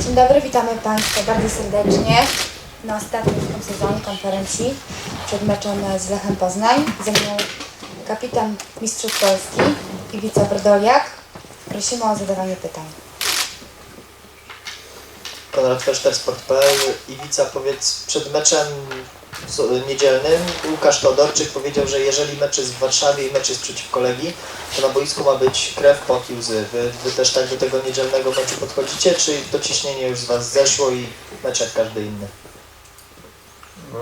Dzień dobry, witamy Państwa bardzo serdecznie na ostatnim sezonie konferencji przed meczem z Lechem Poznań. Ze mną kapitan Mistrzów Polski Iwica Brodoliak. Prosimy o zadawanie pytań. Konrad Feszter, Sport.pl. Iwica, powiedz, przed meczem niedzielnym Łukasz Todorczyk powiedział, że jeżeli mecz jest w Warszawie i mecz jest przeciwko Legii, to na boisku ma być krew, pot i łzy. Wy, wy też tak do tego niedzielnego meczu podchodzicie, czy to ciśnienie już z Was zeszło i mecz jak każdy inny? Bo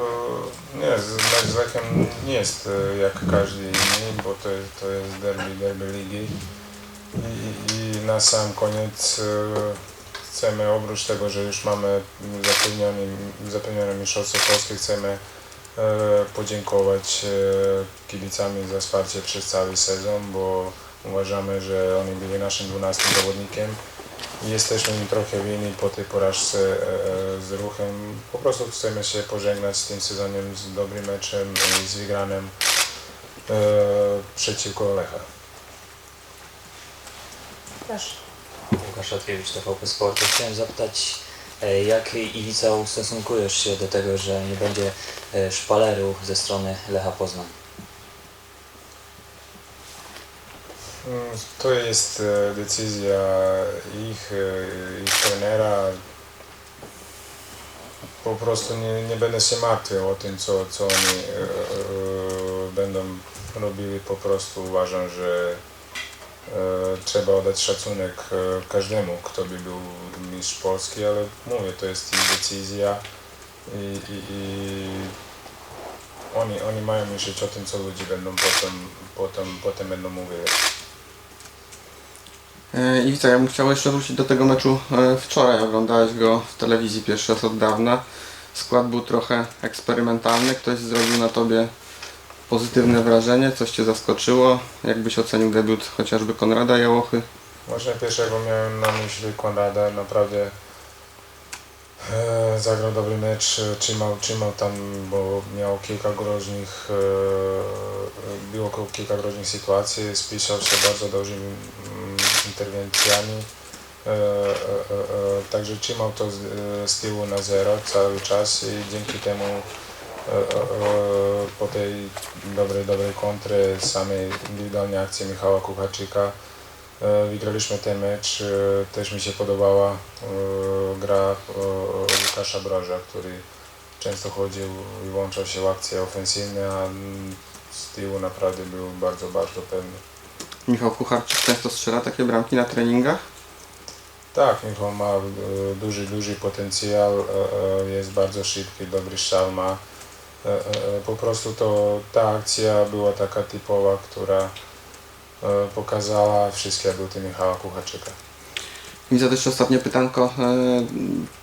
nie, z- nie jest e, jak każdy inny, bo to, to jest derby, derby ligi. I, I na sam koniec e, chcemy, oprócz tego, że już mamy zapewnione, zapewnione Mistrzostwo Polskie, chcemy e, podziękować e, kibicami za wsparcie przez cały sezon, bo uważamy, że oni byli naszym 12 zawodnikiem. Jesteśmy im trochę winni po tej porażce e, z ruchem. Po prostu chcemy się pożegnać z tym sezonem z dobrym meczem i z wygranym przeciwko Lecha. Proszę. Łukasz Latkiewicz, TVP Sport. Chciałem zapytać, e, jak Iwica ustosunkujesz się do tego, że nie będzie e, szpaleru ze strony Lecha Poznań? Mm, To jest e, decyzja ich, ich trenera. Po prostu nie, nie będę się martwił o tym, co, co oni e, e, będą robili. Po prostu uważam, że trzeba oddać szacunek e, każdemu, kto by był mistrz Polski, ale mówię, to jest ich decyzja i, i, i oni, oni mają myśleć o tym, co ludzie będą potem, potem, potem będą mówili. E, Iwica, ja bym chciał jeszcze wrócić do tego meczu e, wczoraj. Oglądałeś go w telewizji pierwszy raz od dawna. Skład był trochę eksperymentalny. Ktoś zrobił na tobie pozytywne wrażenie, coś cię zaskoczyło. Jak ocenił debiut chociażby Konrada Jałochy? Właśnie pierwszego miałem na myśli Konrada, naprawdę e, zagrał dobry mecz, trzymał, trzymał tam, bo miał kilka groźnych, e, było kilka groźnych sytuacji, spisał się bardzo dużymi mm, interwencjami, e, e, e, e, także trzymał to z, e, z tyłu na zero cały czas i dzięki temu po tej dobrej, dobrej kontry, samej indywidualnej akcji Michała Kucharczyka, E, Wygraliśmy ten mecz, e, też mi się podobała e, gra e, Łukasza Broża, który często chodził i włączał się w akcje ofensywne, a z tyłu naprawdę był bardzo, bardzo pewny. Michał Kucharczyk często strzela takie bramki na treningach. Tak, Michał ma e, duży, duży potencjał, e, e, jest bardzo szybki, dobry strzał ma. E, e, e, Po prostu to ta akcja była taka typowa, która pokazała wszystkie atuty Michała Kucharczyka. Iwica, to jeszcze ostatnie pytanko.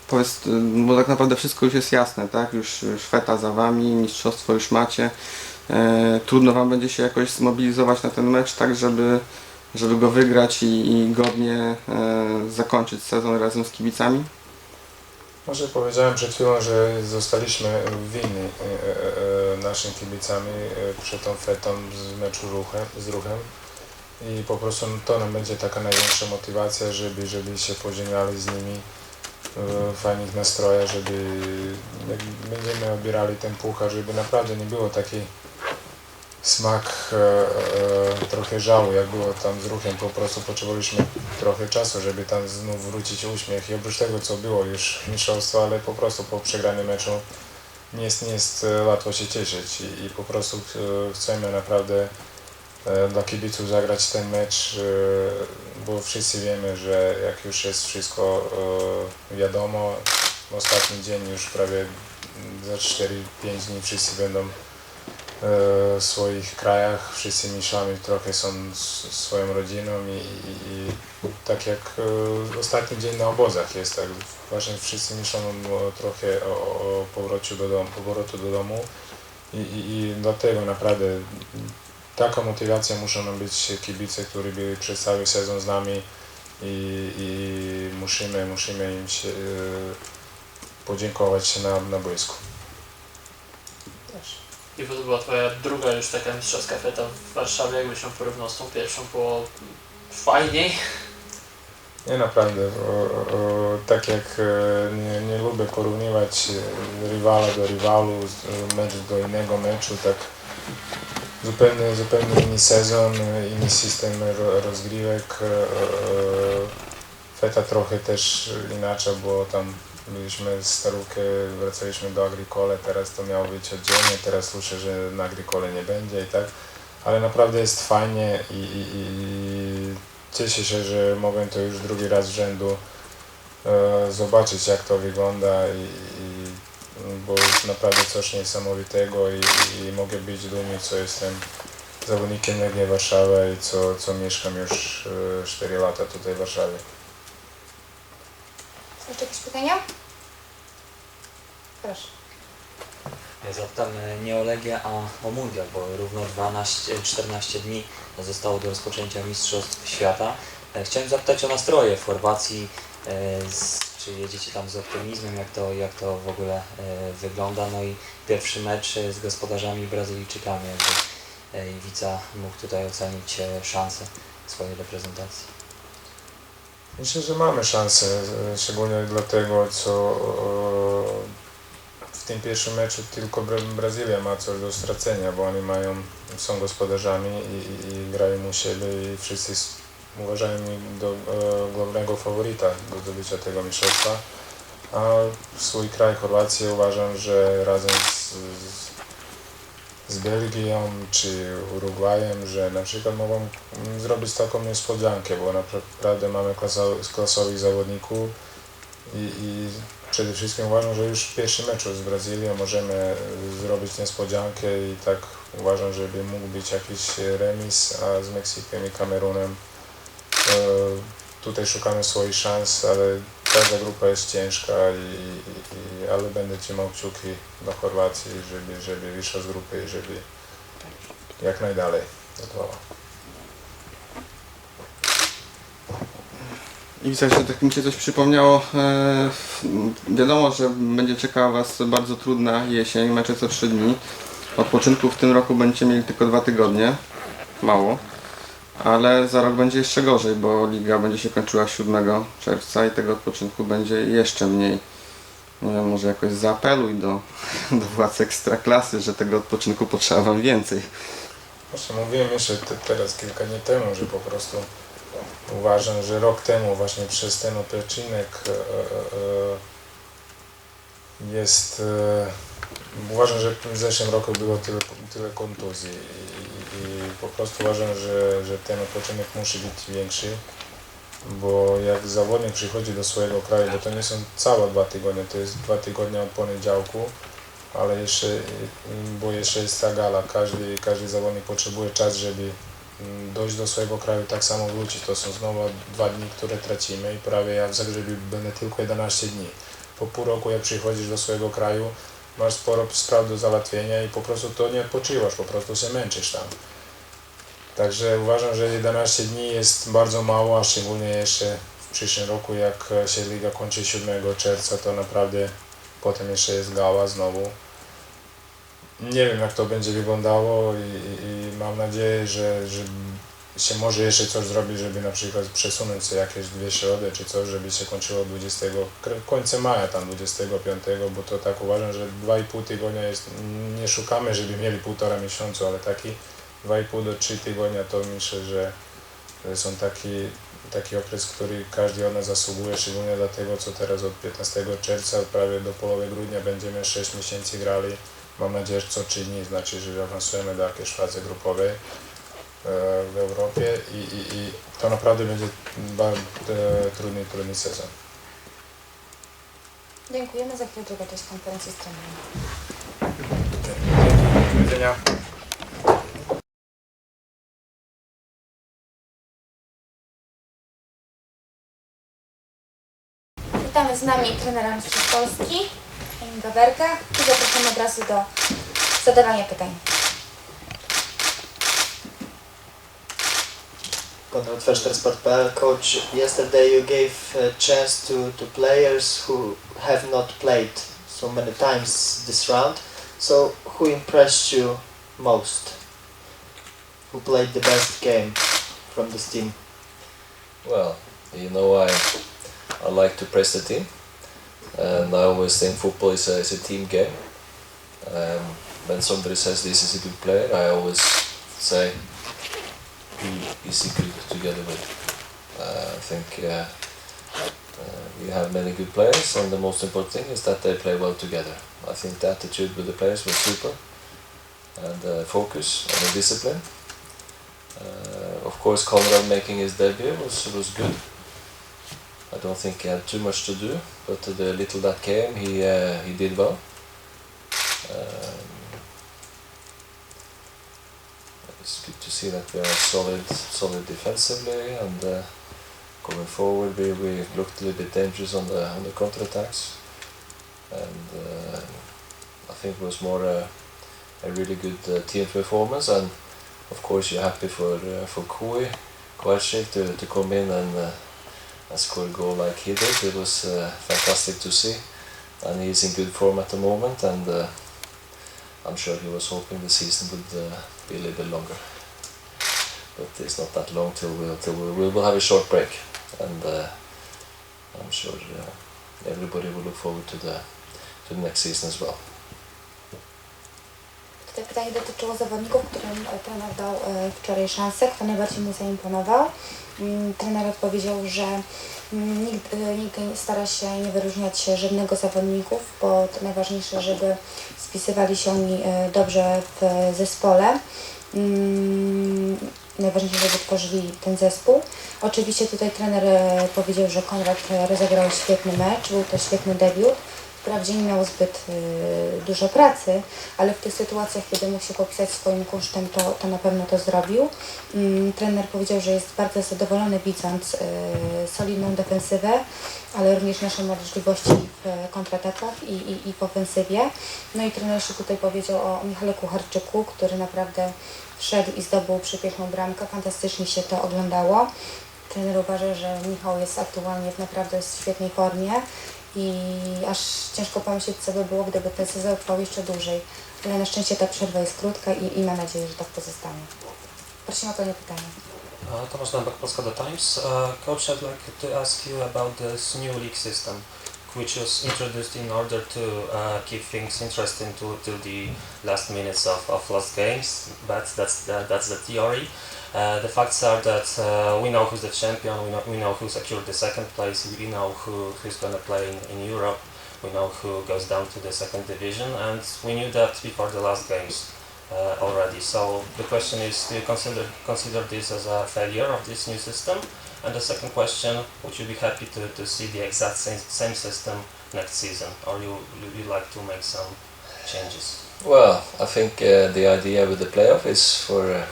Powiedz, bo tak naprawdę wszystko już jest jasne, tak? Już feta za wami, mistrzostwo już macie. Trudno wam będzie się jakoś zmobilizować na ten mecz, tak żeby, żeby go wygrać i, i godnie zakończyć sezon razem z kibicami? Może powiedziałem przed chwilą, że zostaliśmy winni e, e, e, naszym kibicami przed tą fetą z meczu ruchem, z ruchem. I po prostu to nam będzie taka największa motywacja, żeby, żeby się pożegnali z nimi w fajnych nastrojach, żeby będziemy odbierali ten puchar, żeby naprawdę nie było taki smak e, e, trochę żału, jak było tam z ruchem, po prostu potrzebowaliśmy trochę czasu, żeby tam znów wrócić uśmiech. I oprócz tego, co było już mistrzostwo, ale po prostu po przegranym meczu nie jest, nie jest e, łatwo się cieszyć. I, i po prostu chcemy naprawdę dla kibiców zagrać ten mecz, bo wszyscy wiemy, że jak już jest wszystko e, wiadomo, ostatni dzień już prawie za 4-5 dni wszyscy będą w swoich krajach, wszyscy mistrzami trochę są swoją rodziną i, i, i tak jak e, ostatni dzień na obozach jest, tak? Właśnie wszyscy myślą trochę o, o powrocie do domu, powrotu do domu. I, i, i dlatego naprawdę taka motywacja muszą być kibice, którzy byli przez cały sezon z nami i, i musimy, musimy im się, e, podziękować na, na boisku. I to była twoja druga już taka mistrzowska feta w Warszawie, jakbyś ją porównał z tą pierwszą, było fajniej. Nie naprawdę, tak jak e, nie, nie lubię porównywać e, rywala do rywalu, z- e, mecz do innego meczu, tak zupełnie, zupełnie inny sezon, inny system ro, rozgrywek. Feta trochę też inaczej, bo tam byliśmy z starówkę, wracaliśmy do Agricole, teraz to miało być oddzielnie, teraz słyszę, że na Agricole nie będzie i tak, ale naprawdę jest fajnie i, i, i cieszę się, że mogę to już drugi raz z rzędu e, zobaczyć jak to wygląda i, i bo jest naprawdę coś niesamowitego i, i mogę być dumny, co jestem zawodnikiem Legii Warszawa i co, co mieszkam już e, 4 lata tutaj w Warszawie. Jeszcze jakieś pytania? Proszę. Zapytam e, nie o Legię, a o Mundial, bo równo 12, 14 dni zostało do rozpoczęcia Mistrzostw Świata. E, Chciałem zapytać o nastroje w Chorwacji. e, Czy jedziecie tam z optymizmem, jak to, jak to w ogóle e, wygląda? No i pierwszy mecz e, z gospodarzami Brazylijczykami, jakby e, Iwica mógł tutaj ocenić e, szanse swojej reprezentacji. Myślę, że mamy szansę, szczególnie dlatego, co e, w tym pierwszym meczu tylko Bra- Brazylia ma coś do stracenia, bo oni mają, są gospodarzami i, i, i grają u siebie i wszyscy uważają ich do e, głównego faworyta do zdobycia tego mistrzostwa. A swój kraj, Chorwację, uważam, że razem z, z, z Belgią czy Urugwajem, że na przykład mogą mm, zrobić taką niespodziankę, bo naprawdę mamy klaso- klasowych zawodników i, i przede wszystkim uważam, że już w pierwszym meczu z Brazylią możemy zrobić niespodziankę i tak uważam, żeby mógł być jakiś remis, a z Meksykiem i Kamerunem e, tutaj szukamy swoich szans, ale każda grupa jest ciężka, i, i, ale będę trzymał kciuki do Chorwacji, żeby, żeby wyszła z grupy i żeby jak najdalej dotrwała. I w sensie tak mi się coś przypomniało. E, wiadomo, że będzie czekała Was bardzo trudna jesień, mecze co 3 dni. Odpoczynku w tym roku będziecie mieli tylko dwa tygodnie. Mało. Ale za rok będzie jeszcze gorzej, bo liga będzie się kończyła 7 czerwca i tego odpoczynku będzie jeszcze mniej. Może jakoś zaapeluj do, do władz ekstraklasy, że tego odpoczynku potrzeba Wam więcej. Właśnie mówiłem jeszcze te, teraz kilka dni temu, że po prostu uważam, że rok temu właśnie przez ten odpoczynek e, e, e, jest e, uważam, że w zeszłym roku było tyle, tyle kontuzji i, po prostu uważam, że, że ten odpoczynek musi być większy, bo jak zawodnik przychodzi do swojego kraju, bo to nie są całe dwa tygodnie, to jest dwa tygodnie od poniedziałku, ale jeszcze, bo jeszcze jest ta gala, każdy, każdy zawodnik potrzebuje czas, żeby mm, dojść do swojego kraju, tak samo wrócić. To są znowu dwa dni, które tracimy i prawie ja w Zagrzebiu będę tylko 11 dni. Po pół roku jak przychodzisz do swojego kraju, masz sporo spraw do załatwienia i po prostu to nie odpoczywasz, po prostu się męczysz tam. Także uważam, że 11 dni jest bardzo mało, a szczególnie jeszcze w przyszłym roku, jak się liga kończy 7 czerwca, to naprawdę potem jeszcze jest gala znowu. Nie wiem jak to będzie wyglądało i, i, i mam nadzieję, że, że się może jeszcze coś zrobić, żeby na przykład przesunąć sobie jakieś dwie środy czy coś, żeby się kończyło 20, kre- końca maja tam 25, bo to tak uważam, że 2,5 tygodnia jest, nie szukamy, żeby mieli półtora miesiąca, ale taki 2,5 do 3 tygodnia to myślę, że są taki, taki okres, który każdy od nas zasługuje, szczególnie dlatego, co teraz od 15 czerwca prawie do połowy grudnia będziemy 6 miesięcy grali. Mam nadzieję, że co 3 dni, znaczy, że awansujemy do jakiejś fazy grupowej w Europie i, i, i to naprawdę będzie bardzo trudny, trudny sezon. Dziękujemy. Za chwilę druga część konferencji z trenerem. Do widzenia. Witamy z nami trenera Mistrzostw Polski, Emil Baberka i zapraszamy od razu do zadawania pytań. Coach, yesterday you gave a chance to, to players who have not played so many times this round. So, who impressed you most? Who played the best game from this team? Well, You know, I I like to praise the team, and I always think football is a, is a team game. Um, when somebody says this is a good player, I always say good together with. Uh, I think uh, we have many good players, and the most important thing is that they play well together. I think the attitude with the players was super, and uh, focus and the discipline. Uh, of course, Conrad making his debut was was good. I don't think he had too much to do, but the little that came, he uh, he did well. Um, to see that we are solid, solid defensively, and uh, going forward, we, we looked a little bit dangerous on the on the counter attacks, and uh, I think it was more a, a really good uh, team performance, and of course you're happy for uh, for Kui Kovacic to, to come in and uh, and score a goal like he did. It was uh, fantastic to see, and he's in good form at the moment, and uh, I'm sure he was hoping the season would uh, be a little bit longer. But it's not that long till we'll till we will have a short break, and uh, I'm sure uh, everybody will look forward to the to the next season as well. Tutaj pytanie dotyczyło zawodników, którym e, trener dał e, wczoraj szansę. Kto najbardziej mu zaimponował? Mm, Trener odpowiedział, że mm, nikt, e, nikt stara się nie wyróżniać żadnego zawodników, bo to najważniejsze, żeby spisywali się oni dobrze w zespole. Najważniejsze, żeby tworzyli ten zespół. Oczywiście tutaj trener e, powiedział, że Konrad e, rozegrał świetny mecz, był to świetny debiut. Wprawdzie nie miał zbyt y, dużo pracy, ale w tych sytuacjach, kiedy się popisać swoim kosztem, to, to na pewno to zrobił. Mm, trener powiedział, że jest bardzo zadowolony widząc y, solidną defensywę, ale również nasze możliwości w kontratakach i, i, i w ofensywie. No i trener tutaj powiedział o Michale Kucharczyku, który naprawdę wszedł i zdobył przepiękną bramkę. Fantastycznie się to oglądało. Trener uważa, że Michał jest aktualnie w naprawdę świetnej formie i aż ciężko pomyśleć, co by było, gdyby ten sezon trwał jeszcze dłużej. Ale na szczęście ta przerwa jest krótka i, i mam nadzieję, że tak pozostanie. Prosimy o kolejne pytanie. Uh, Tomasz Dębek, Polska The Times. Uh, coach, I'd like to ask you about this new league system, which was introduced in order to uh, keep things interesting to, to the last minutes of, of last games. But that's the, that's the theory. Uh, the facts are that uh, we know who's the champion, we know, we know who secured the second place, we know who, who's going to play in, in Europe, we know who goes down to the second division, and we knew that before the last games uh, already. So the question is, do you consider consider this as a failure of this new system? And the second question, would you be happy to, to see the exact same, same system next season, or you you you like to make some changes? Well, I think uh, the idea with the playoff is for uh,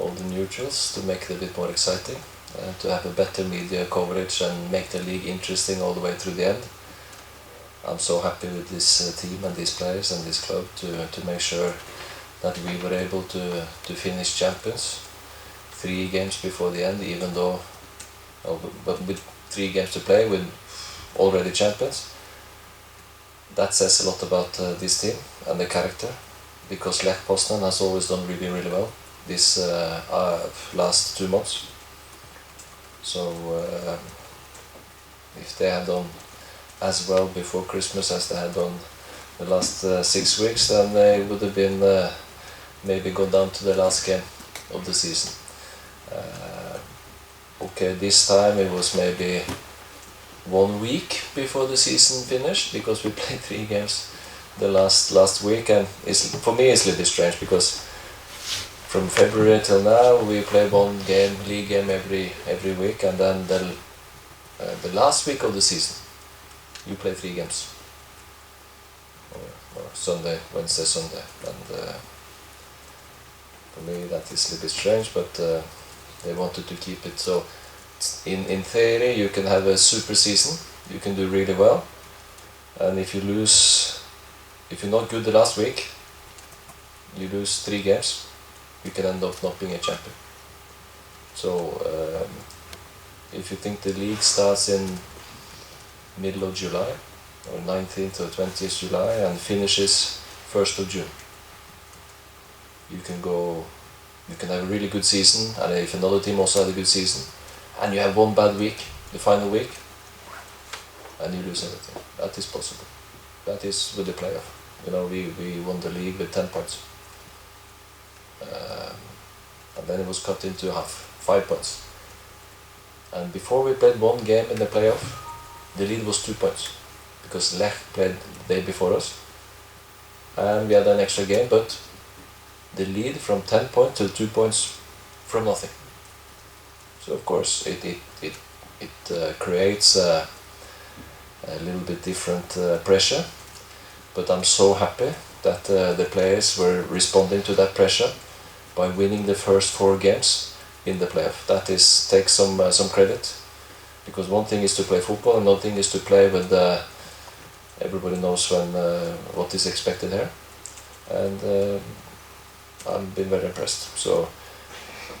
all the neutrals to make it a bit more exciting, uh, to have a better media coverage and make the league interesting all the way through the end. I'm so happy with this uh, team and these players and this club to, to make sure that we were able to, to finish champions three games before the end, even though, but with three games to play with already champions. That says a lot about uh, this team and the character, because Lech Poznan has always done really, really well this uh, uh, last two months. So uh, if they had done as well before Christmas as they had done the last uh, six weeks, then they would have been maybe gone down to the last game of the season. Uh, okay, this time it was maybe one week before the season finished because we played three games the last last week, and it's, for me it's a little bit strange because from February till now we play one game, league game every every week, and then the uh, the last week of the season you play three games. Or, or Sunday, Wednesday, Sunday, and uh, for me that is a little bit strange, but uh, they wanted to keep it so. In in theory, you can have a super season. You can do really well, and if you lose, if you're not good the last week, you lose three games you can end up not being a champion. So um, if you think the league starts in middle of July or 19th or 20th July and finishes 1st of June, you can go, you can have a really good season and if another team also had a good season and you have one bad week, the final week, and you lose everything. That is possible. That is with the playoff. You know, we, we won the league with 10 points. Um, and then it was cut into half, 5 points. And before we played one game in the playoff, the lead was 2 points. Because Lech played the day before us. And we had an extra game, but the lead from 10 points to 2 points from nothing. So of course it, it, it, it uh, creates a, a little bit different uh, pressure. But I'm so happy that uh, the players were responding to that pressure by winning the first four games in the playoff. That is take some uh, some credit because one thing is to play football, another thing is to play with uh, everybody knows when uh, what is expected here, and uh, I've been very impressed. So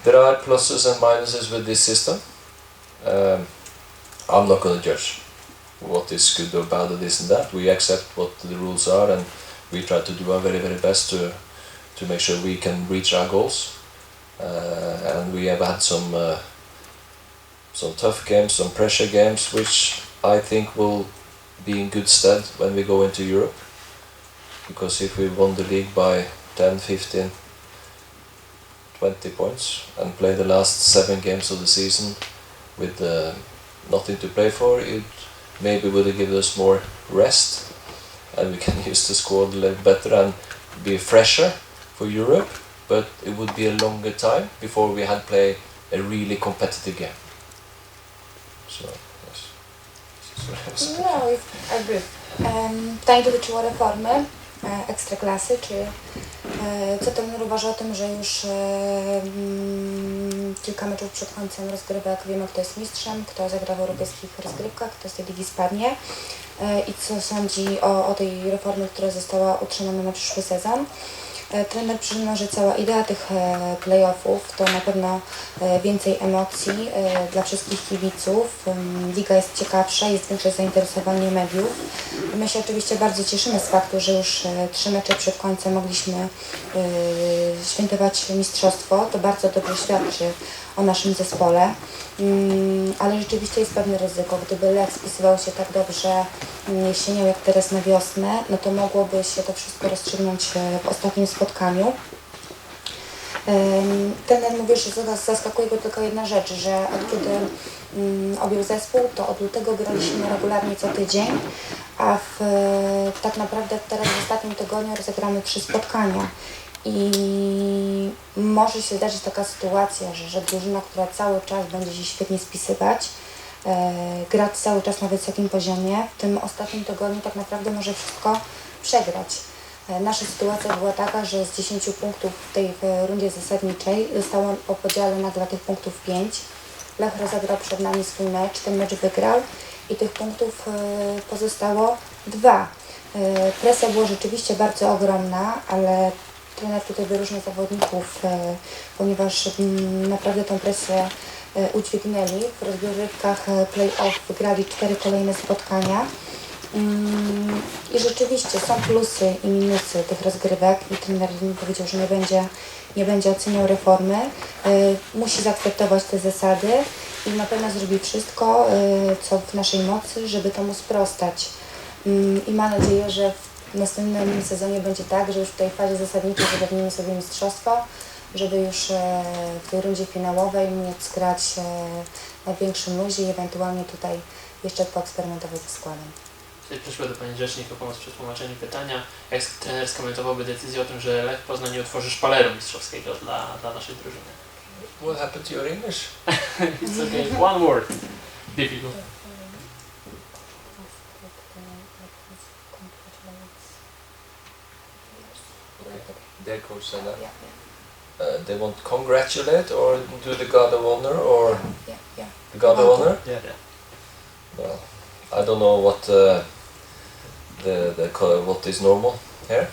there are pluses and minuses with this system. Um, I'm not going to judge what is good or bad or this and that. We accept what the rules are and we try to do our very very best to to make sure we can reach our goals. Uh, and we have had some uh, some tough games, some pressure games, which I think will be in good stead when we go into Europe. Because if we won the league by 10, 15, 20 points and play the last seven games of the season with uh, nothing to play for, it maybe would have given us more rest and we can use the squad a little better and be fresher for Europe, but it would be a longer time before we had play a really competitive game. So, yes. No, is what I was No, jest- agree. Em, Pytanie dotyczyło reformy e, ekstraklasy, czy e, co trener uważa o tym, że już e, mm, kilka meczów przed końcem rozgrywek wiemy, kto jest mistrzem, kto zagra w europejskich rozgrywkach, kto z tej ligi spadnie e, i co sądzi o, o tej reformie, która została utrzymana na przyszły sezon. E, Trener przyzna, że cała idea tych e, playoffów to na pewno e, więcej emocji dla wszystkich kibiców. Liga jest ciekawsza, jest większe zainteresowanie mediów. My się oczywiście bardzo cieszymy z faktu, że już trzy mecze przed końcem mogliśmy świętować mistrzostwo. To bardzo dobrze świadczy o naszym zespole. Mm, Ale rzeczywiście jest pewne ryzyko. Gdyby Lech spisywał się tak dobrze mm, jesienią jak teraz na wiosnę, no to mogłoby się to wszystko rozstrzygnąć e, w ostatnim spotkaniu. Em, Trener mówi, że zas- zaskakuje go tylko jedna rzecz, że od kiedy mm, objął zespół, to od lutego graliśmy regularnie co tydzień, a w, e, tak naprawdę teraz w ostatnim tygodniu rozegramy trzy spotkania. I może się zdarzyć taka sytuacja, że, że drużyna, która cały czas będzie się świetnie spisywać, e, grać cały czas na wysokim poziomie, w tym ostatnim tygodniu tak naprawdę może wszystko przegrać. E, Nasza sytuacja była taka, że z 10 punktów w tej e, rundzie zasadniczej zostało po podziale nagle tych punktów 5. Lech rozegrał przed nami swój mecz, ten mecz wygrał i tych punktów e, pozostało dwa. E, Presja była rzeczywiście bardzo ogromna, ale trener tutaj wyróżnia zawodników, e, ponieważ naprawdę tą presję e, udźwignęli. W rozgrywkach e, play-off wygrali cztery kolejne spotkania. Mm, I rzeczywiście są plusy i minusy tych rozgrywek i trener powiedział, że nie będzie, nie będzie oceniał reformy. Musi zaakceptować te zasady i na pewno zrobi wszystko, co w naszej mocy, żeby temu sprostać. Mm, I mam nadzieję, że w następnym sezonie będzie tak, że już w tej fazie zasadniczej zapewnimy sobie mistrzostwo, żeby już e, w tej rundzie finałowej móc grać e, na większym luzie i ewentualnie tutaj jeszcze poeksperymentować ze składem. Proszę do Pani Rzecznik o pomoc przy tłumaczeniu pytania. Jak trener skomentowałby decyzję o tym, że Lech Poznań nie utworzy szpaleru mistrzowskiego dla, dla naszej drużyny? What happened to your English? It's okay. One word. Difficult. Their coach said that. Yeah, Uh, they want congratulate or do the God of Honor or yeah, yeah. the God of Honor? Yeah. yeah. Well, I don't know what uh, the the co- what is normal here.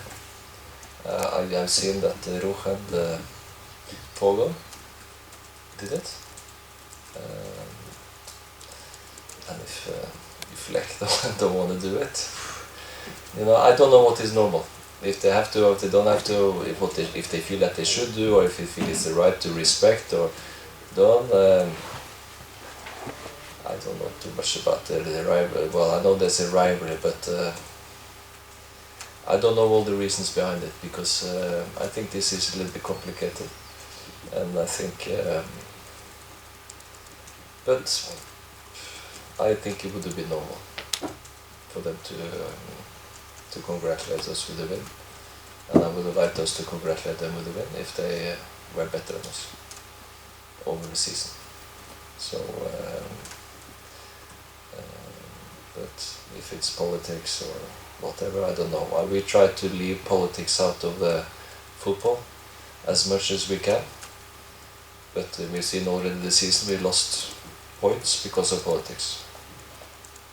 Uh, I have seen that uh, Ruch and uh, Fogel did it, um, and if uh, if Lech don't, don't want to do it, you know, I don't know what is normal. If they have to, or if they don't have to, if what they, if they feel that they should do, or if they feel it's the right to respect or done. Um, I don't know too much about the, the rivalry. Well, I know there's a rivalry, but uh, I don't know all the reasons behind it because uh, I think this is a little bit complicated, and I think. Um, but I think it would have been normal for them to um, to congratulate us with the win, and I would have liked us to congratulate them with the win if they uh, were better than us over the season. So, um, um, but if it's politics or whatever, I don't know. Uh, We try to leave politics out of the football as much as we can. But uh, we've seen already this season we lost points because of politics.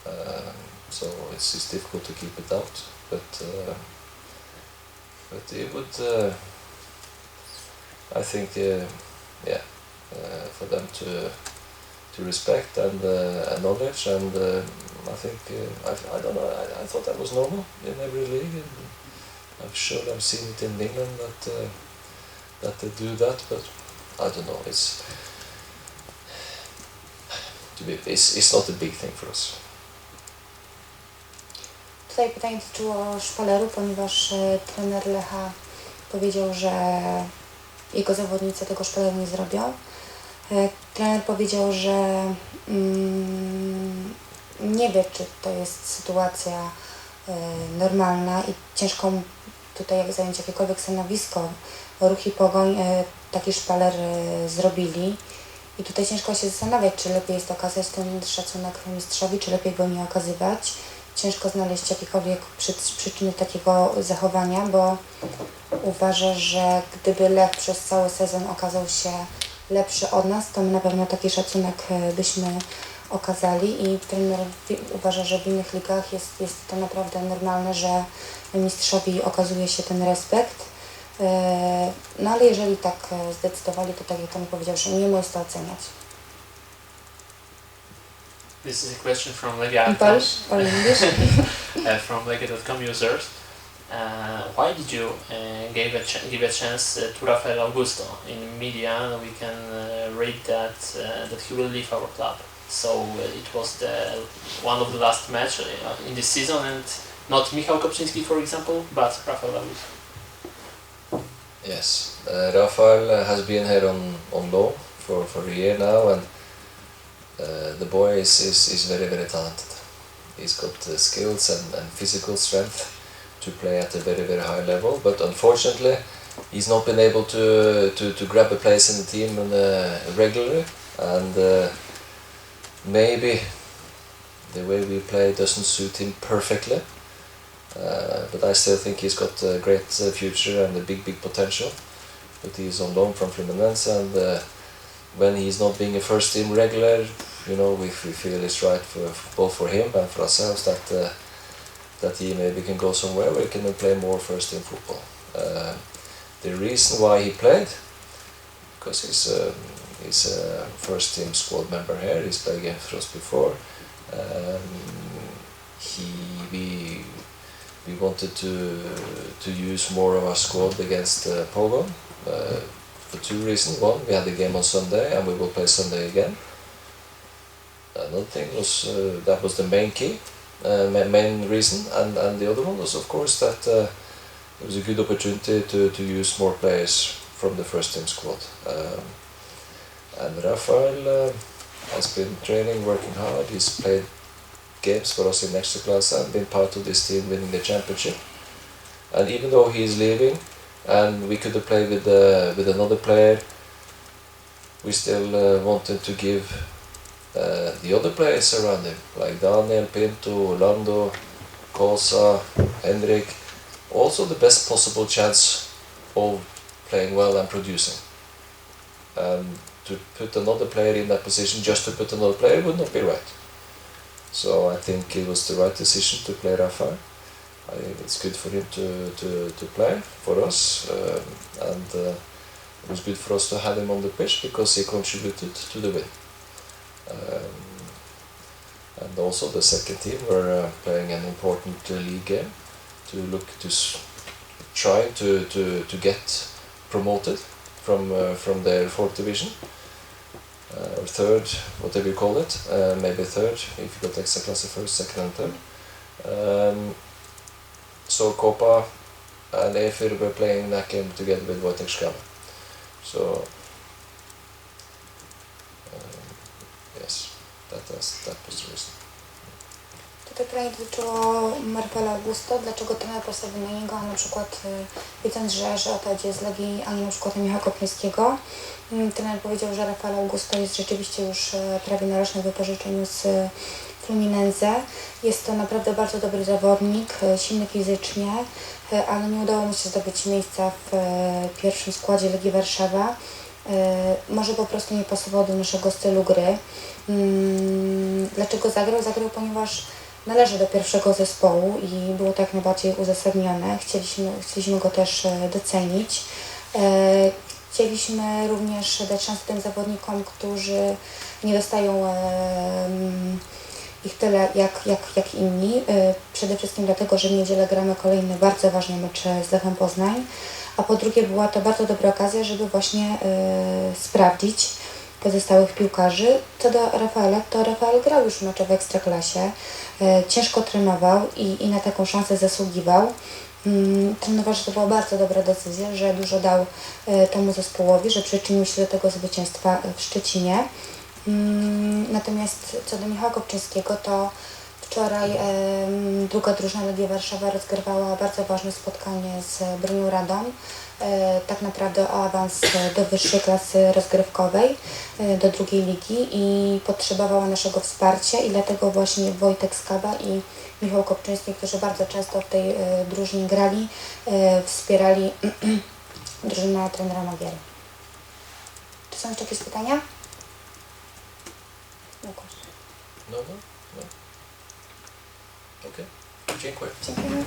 Um, so it's, it's difficult to keep it out. But uh, but it would, uh, I think, uh, yeah, uh, for them to to respect and uh, acknowledge and uh, I think I, I don't know I, I thought that was normal in every league. And I'm sure I've seen it in England that that they do that but I don't know. It's to be it's, it's not a big thing for us Tutaj pytanie dotyczyło szpaleru, ponieważ e, trener Lecha powiedział, że jego zawodnicy tego szpaleru nie zrobią. E, trener powiedział, że mm, nie wie, czy to jest sytuacja e, normalna i ciężko mu tutaj zająć jakiekolwiek stanowisko. Ruch i Pogoń e, taki szpaler e, zrobili. I tutaj ciężko się zastanawiać, czy lepiej jest okazać ten szacunek mistrzowi, czy lepiej go nie okazywać ciężko znaleźć jakiekolwiek przy, przyczyny takiego zachowania, bo uważa, że gdyby Lech przez cały sezon okazał się lepszy od nas, to my na pewno taki szacunek e, byśmy okazali i trener uważa, że w innych ligach jest, jest to naprawdę normalne, że mistrzowi okazuje się ten respekt. E, No ale jeżeli tak e, zdecydowali, to tak jak Pan powiedział, że nie jest to oceniać. This is a question from Legia In Polish or English? uh, from Legia.com users. Uh, why did you uh, give a ch- give a chance uh, to Rafael Augusto? In media, we can uh, read that uh, that he will leave our club. So uh, it was the one of the last match uh, in this season, and not Michał Kopczynski, for example, but Rafael Augusto. Yes, uh, Rafael has been here on, on loan for, for a year now, and uh, the boy is, is, is very, very talented. He's got the skills and, and physical strength to play at a very, very high level, but unfortunately, he's not been able to, to, to grab a place in the team uh, regularly, and uh, maybe the way we play doesn't suit him perfectly. Uh, but I still think he's got a great uh, future and a big, big potential. But he's on loan from Fluminense, and uh, when he's not being a first team regular, you know, we, we feel it's right for both for him and for ourselves that uh, that he maybe can go somewhere where he can play more first team football. Uh, the reason why he played, because he's um, he's a first team squad member here. He's played against us before. Um, he we we wanted to to use more of our squad against uh, Pogo uh, for two reasons. One, we had the game on Sunday, and we will play Sunday again. Another thing was uh, that was the main key, uh, main reason, and and the other one was of course that uh, it was a good opportunity to to use more players from the first team squad. Um, and Rafael has been training, working hard. He's played games for us in extra class and been part of this team winning the championship. And even though he's leaving, and we could have played with uh, with another player, we still uh, wanted to give uh, the other players around him, like Daniel, Pinto, Orlando, Kosa, Hendrik, also the best possible chance of playing well and producing. Um, to put another player in that position just to put another player would not be right. So I think it was the right decision to play Rafa. I it's good for him to, to, to play for us, um, and uh, it was good for us to have him on the pitch because he contributed to the win. Um, and also the second team were uh, playing an important uh, league game to look to try to, to, to get promoted from uh, from their fourth division. or third, whatever you call it, maybe third if you got extra class first, second, and third. Um, so Copa and Efir were playing that game together with Wojtek Skala. So yes, that was that was the reason. To pytanie dotyczyło Marcela Augusto, dlaczego trener postawił na niego, a na przykład y, wiedząc, że, że odejdzie z Legii, a nie na przykład Michała Kopińskiego. Mm, Trener powiedział, że Rafael Augusto jest rzeczywiście już e, prawie na rocznym wypożyczeniu z e, Fluminense. Jest to naprawdę bardzo dobry zawodnik, e, silny fizycznie, ale nie udało mu się zdobyć miejsca w pierwszym składzie Legii Warszawa. E, Może po prostu nie pasował do naszego stylu gry. Mm, Dlaczego zagrał? Zagrał, ponieważ należy do pierwszego zespołu i było tak najbardziej uzasadnione. Chcieliśmy, chcieliśmy go też e, docenić. E, Chcieliśmy również dać szansę tym zawodnikom, którzy nie dostają e, mm, ich tyle jak, jak, jak inni. Przede wszystkim dlatego, że w niedzielę gramy kolejny bardzo ważny mecz z Lechem Poznań, a po drugie była to bardzo dobra okazja, żeby właśnie e, sprawdzić pozostałych piłkarzy. Co do Rafaela, to Rafael grał już mecze w Ekstraklasie, e, ciężko trenował i, i na taką szansę zasługiwał. Mm, Trenował, że to była bardzo dobra decyzja, że dużo dał e, temu zespołowi, że przyczynił się do tego zwycięstwa w Szczecinie. Mm, Natomiast co do Michała Kopczyńskiego, to wczoraj druga drużyna Legii Warszawa rozgrywała bardzo ważne spotkanie z Bronią Radą. E, tak naprawdę o awans do wyższej klasy rozgrywkowej, e, do drugiej ligi i potrzebowała naszego wsparcia i dlatego właśnie Wojtek Skaba i Michał Kopczyński, którzy bardzo często w tej e, drużynie grali, e, wspierali drużynę trenera Magiery. Czy są jeszcze jakieś pytania? No, no. Okay. Dziękuję. Dziękujemy.